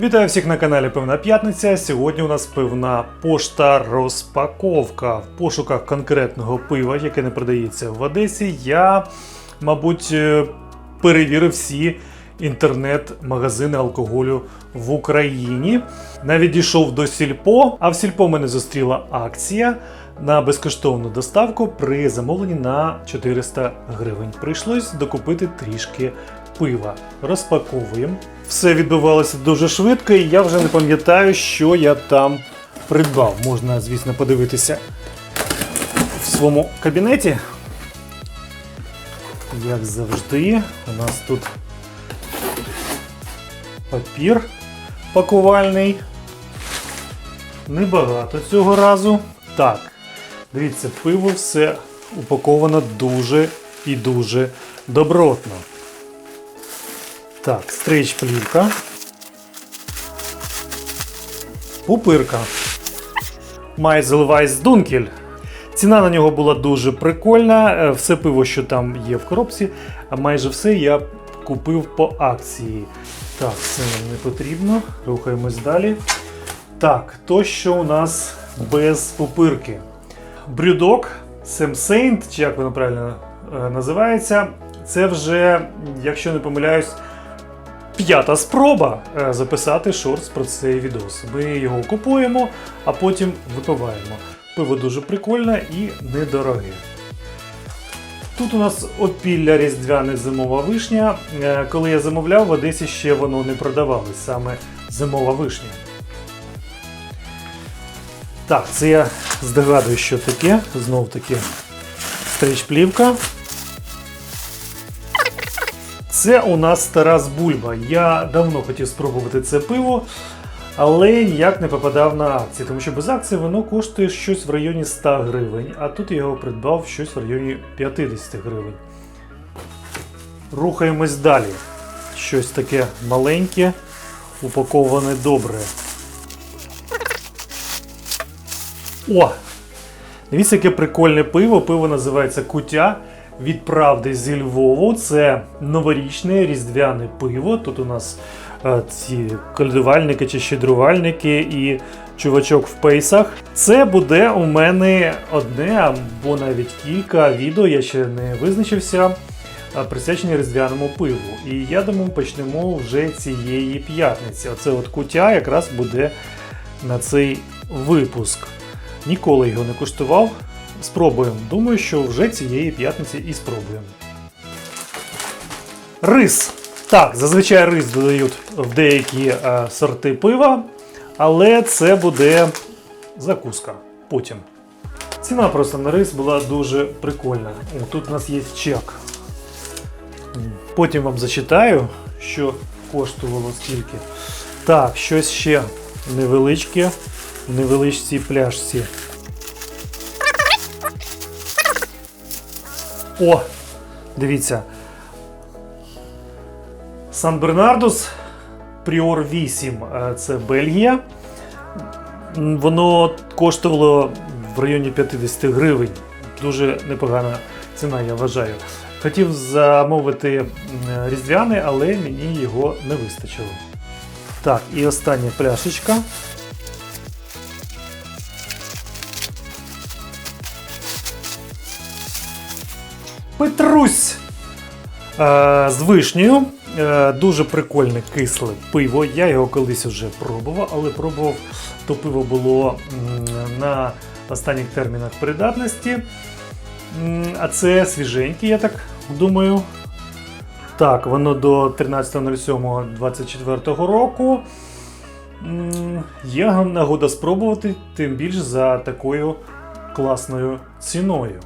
Вітаю всіх на каналі Пивна П'ятниця. Сьогодні у нас пивна пошта розпаковка. В пошуках конкретного пива, яке не продається в Одесі, я, мабуть, е, перевірив всі інтернет-магазини алкоголю в Україні. Навіть дійшов до Сільпо, а в Сільпо мене зустріла акція на безкоштовну доставку при замовленні на 400 гривень. Прийшлось докупити трішки пива. Розпаковуємо. Все відбувалося дуже швидко, і я вже не пам'ятаю, що я там придбав. Можна, звісно, подивитися в своєму кабінеті. Як завжди, у нас тут папір пакувальний. Небагато цього разу. Так, дивіться, пиво все упаковано дуже і дуже добротно. Так, стрейч плівка. Пупирка. Майзелвайс Дункель. Ціна на нього була дуже прикольна. Е, Все пиво, що там є в коробці, а майже все я купив по акції. Так, це нам не потрібно. Рухаємось далі. Так, то що у нас без пупирки. Брюдок, Сем Сейнт, чи як воно правильно е, називається, це вже, якщо не помиляюсь, п'ята спроба е, записати шортс про цей відос. Ми його купуємо, а потім випиваємо. Пиво дуже прикольне і недороге. Тут у нас опілля різдвяне зимова вишня. Е, Коли я замовляв, в Одесі ще воно не продавалось, саме зимова вишня. Так, це я здогадую, що таке. Знов таки стріч-плівка. Це у нас Тарас Бульба. Я давно хотів спробувати це пиво, але ніяк не попадав на акції, тому що без акції воно коштує щось в районі 100 гривень, а тут я його придбав щось в районі 50 гривень. Рухаємось далі. Щось таке маленьке, упаковане добре. О! Дивіться, яке прикольне пиво. Пиво називається Кутя від правди зі Львову. Це новорічне різдвяне пиво. Тут у нас е, ці колядувальники чи щедрувальники і чувачок в пейсах. Це буде у мене одне або навіть кілька відео, я ще не визначився. е, Присвячені різдвяному пиву. І я думаю, почнемо вже цієї п'ятниці. Оце от кутя якраз буде на цей випуск. Ніколи його не куштував. Спробуємо. Думаю, що вже цієї п'ятниці і спробуємо. Рис. Так, зазвичай рис додають в деякі е, сорти пива, але це буде закуска потім. Ціна просто на рис була дуже прикольна. О, тут у нас є чек. Потім вам зачитаю, що коштувало скільки. Так, щось ще невеличке в невеличкій пляшці. О, дивіться. Сан Бернардус Пріор 8. е, Це Бельгія. Воно коштувало в районі 50 гривень. Дуже непогана ціна, я вважаю. Хотів замовити м, різдвяне, але мені його не вистачило. Так, і остання пляшечка. Петрусь е, з вишнею. Е, дуже прикольне кисле пиво. Я його колись вже пробував, але пробував то пиво було на останніх термінах придатності. А це свіженьке, я так думаю. Так, воно до 13.07.24 року. Є нагода спробувати, тим більш за такою класною ціною.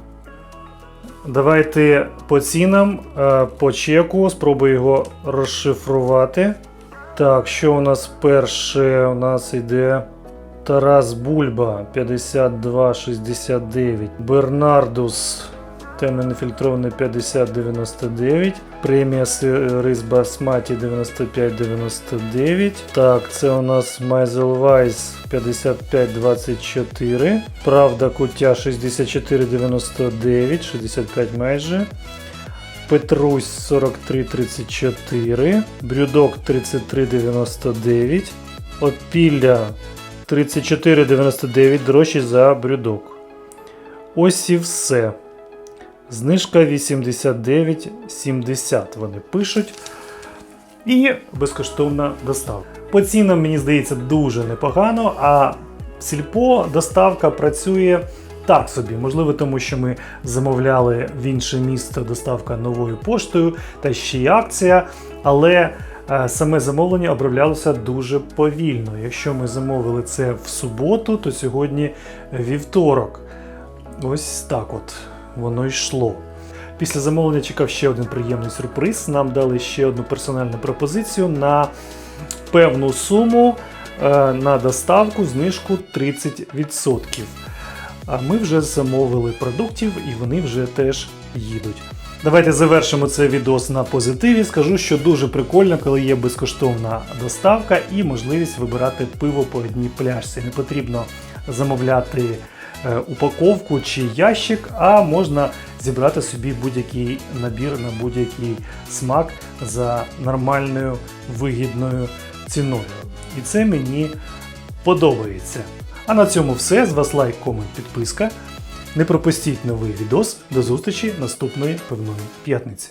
Давайте по цінам, е, по чеку, спробую його розшифрувати. Так, що у нас перше? У нас йде Тарас Бульба 52,69. Бернардус темно нефільтрований 50,99. Премія рис Басматі 95,99. Так, це у нас Майзелвайс 55,24. Правда куття 64,99, 65 майже. Петрусь 43,34. Брюдок 33,99. От пілля 34,99 дорожчі за брюдок. Ось і все. Знижка 89,70 вони пишуть. І безкоштовна доставка. По цінам, мені здається, дуже непогано, а сільпо доставка працює так собі. Можливо, тому що ми замовляли в інше місто доставка новою поштою та ще й акція. Але е, саме замовлення оброблялося дуже повільно. Якщо ми замовили це в суботу, то сьогодні вівторок. Ось так от воно йшло. Після замовлення чекав ще один приємний сюрприз. Нам дали ще одну персональну пропозицію на певну суму е, на доставку знижку 30%. А ми вже замовили продуктів і вони вже теж їдуть. Давайте завершимо цей відос на позитиві. Скажу, що дуже прикольно, коли є безкоштовна доставка і можливість вибирати пиво по одній пляшці. Не потрібно замовляти упаковку чи ящик, а можна зібрати собі будь-який набір на будь-який смак за нормальною вигідною ціною. І це мені подобається. А на цьому все. З вас лайк, комент, підписка. Не пропустіть новий відос. До зустрічі наступної певної п'ятниці.